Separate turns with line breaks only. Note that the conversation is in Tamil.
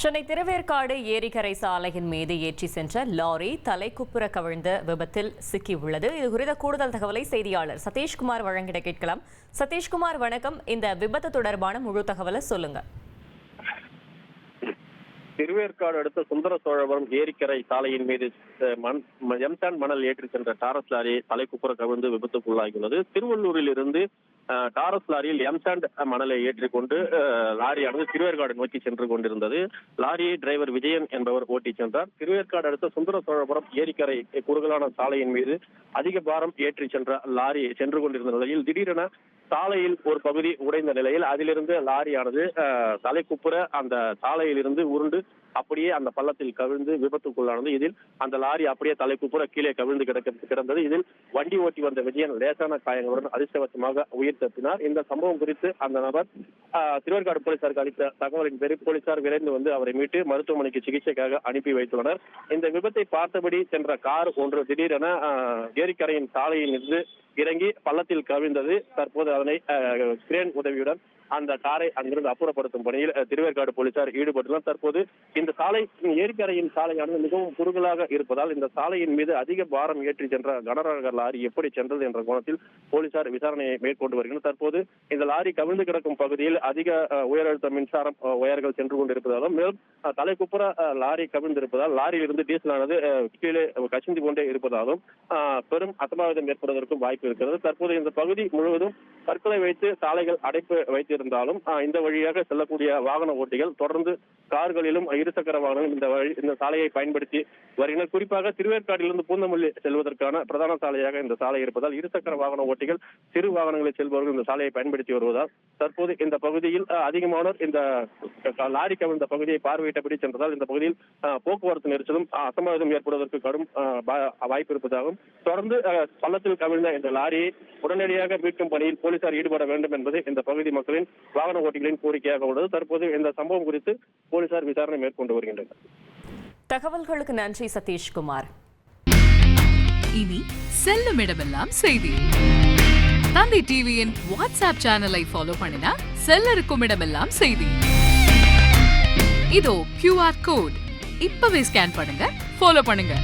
சென்னை திருவேற்காடு ஏரிக்கரை சாலையின் மீது ஏற்றி சென்ற லாரி தலைக்குப்புற கவிழ்ந்த விபத்தில் சிக்கியுள்ளது. இது குறித்த கூடுதல் தகவலை செய்தியாளர் சதீஷ்குமார் வழங்கிட கேட்கலாம். சதீஷ்குமார் வணக்கம். இந்த விபத்து தொடர்பான முழு தகவலை சொல்லுங்க.
திருவேற்காடு அடுத்த சுந்தர சோழபுரம் ஏரிக்கரை சாலையின் மீது மண் எம்சான் மணல் ஏற்றி சென்ற டாரஸ் லாரி தலைக்குப்புற கவிழ்ந்து விபத்துக்குள்ளாகியுள்ளது. திருவள்ளூரில் இருந்து டாரஸ் லாரியில் எம்சாண்ட் மணலை ஏற்றிக்கொண்டு லாரியானது திருவேற்காடு நோக்கி சென்று கொண்டிருந்தது. லாரியை டிரைவர் விஜயன் என்பவர் ஓட்டிச் சென்றார். திருவேற்காடு அடுத்த சுந்தர சோழபுரம் ஏரிக்கரை குறுகலான சாலையின் மீது அதிக பாரம் ஏற்றி சென்ற லாரி சென்று கொண்டிருந்த நிலையில் திடீரென சாலையில் ஒரு பகுதி உடைந்த நிலையில் அதிலிருந்து லாரியானது தலைக்குப்புற அந்த சாலையிலிருந்து உருண்டு அப்படியே அந்த பள்ளத்தில் கவிழ்ந்து விபத்துக்குள்ளானது. இதில் அந்த லாரி அப்படியே தலைப்பு தலைக்குப்புற கீழே கவிழ்ந்து கிடக்க கிடந்தது. இதில் வண்டி ஓட்டி வந்த விஜயன் லேசான காயங்களுடன் அதிர்ஷ்டவசமாக உயிர் தப்பினார். இந்த சம்பவம் குறித்து அந்த நபர் திருவேற்காடு போலீசாருக்கு அளித்த தகவலின் பேரில் போலீசார் விரைந்து வந்து அவரை மீட்டு மருத்துவமனைக்கு சிகிச்சைக்காக அனுப்பி வைத்துள்ளனர். இந்த விபத்தை பார்த்தபடி சென்ற கார் ஒன்று திடீரென ஏரிக்கரையின் சாலையில் இருந்து இறங்கி பள்ளத்தில் கவிழ்ந்தது. தற்போது அதனை அஹ், கிரேன் உதவியுடன் அந்த காரை அங்கிருந்து அப்புறப்படுத்தும் பணியில் திருவேற்காடு போலீசார் ஈடுபட்டுள்ளனர். தற்போது இந்த சாலை ஏரிக்கரையின் சாலையானது மிகவும் குறுகலாக இருப்பதால் இந்த சாலையின் மீது அதிக பாரம் ஏற்றி சென்ற கனரக லாரி எப்படி சென்றது என்ற கோணத்தில் போலீசார் விசாரணையை மேற்கொண்டு வருகின்றனர். தற்போது இந்த லாரி கவிழ்ந்து கிடக்கும் பகுதியில் அதிக உயரழுத்த மின்சாரம் ஒயர்கள் சென்று கொண்டிருப்பதாலும் மேலும் தலைக்குப்புற லாரி கவிழ்ந்திருப்பதால் லாரியிலிருந்து டீசலானது கீழே கசிந்து கொண்டே இருப்பதாலும் பெரும் அசம்பாவிதம் ஏற்படுவதற்கும் வாய்ப்பு இருக்கிறது. தற்போது இந்த பகுதி முழுவதும் கற்களை வைத்து சாலைகள் அடைப்பு வைத்திருந்தாலும் இந்த வழியாக செல்லக்கூடிய வாகன ஓட்டிகள் தொடர்ந்து கார்களிலும் இருசக்கர வாகனங்கள் இந்த வழி இந்த சாலையை பயன்படுத்தி வருகின்றனர். குறிப்பாக திருவேற்காட்டிலிருந்து பூந்தமல்லி செல்வதற்கான பிரதான சாலையாக இந்த சாலை இருப்பதால் இருசக்கர வாகன ஓட்டிகள் சிறு வாகனங்களில் செல்பவர்கள் இந்த சாலையை பயன்படுத்தி வருவதால் தற்போது இந்த பகுதியில் அதிகமானோர் இந்த லாரி கவிழ்ந்த பகுதியை பார்வையிட்டபடி சென்றதால் இந்த பகுதியில் போக்குவரத்து நெரிசலும் அசம்பாவிதம் ஏற்படுவதற்கு கடும் வாய்ப்பு இருப்பதாகவும் தொடர்ந்து அஹ், பள்ளத்தில் கவிழ்ந்த இந்த லாரியை உடனடியாக மீட்கும் பணியில் போலீசார் ஈடுபட வேண்டும் என்பது இந்த பகுதி மக்களின் வாகன ஓட்டிகளின் கோரிக்கையாக உள்ளது. தற்போது இந்த சம்பவம் குறித்து போலீசார் விசாரணை மேற்கொண்டு வருகின்றனர்.
தகவல்களுக்கு நன்றி சதீஷ்குமார்.
இனி செல்லும் இடமெல்லாம் செய்தி. தந்தை டிவியின் வாட்ஸ்அப் சேனலை ஃபாலோ பண்ணினா செல்ல இருக்கும் இடமெல்லாம் செய்தி. இதோ கியூஆர் கோட் இப்பவே ஸ்கேன் பண்ணுங்க ஃபாலோ பண்ணுங்க.